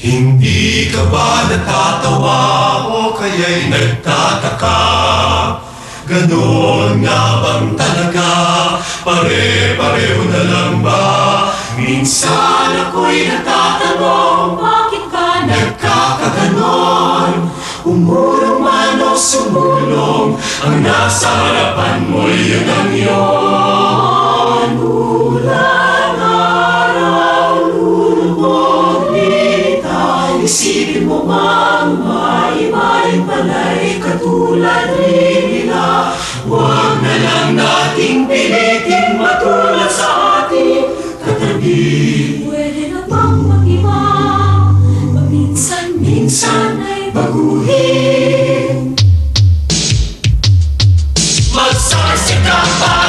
Hindi ka ba natatawa o kaya'y nagtataka? Ganon nga bang talaga? Pare-pareho na lang ba? Minsan ako'y natatanong Bakit ka Nagkakaganon Umurong man o sumulong Ang nasa harapan mo'y yun ang yun mo mang maimaling pala'y katulad rin nila. Huwag na lang nating pilitin matulad sa ating katabi Pwede na bang mag-iba, paminsan-minsan ay baguhin. Magsasikap pa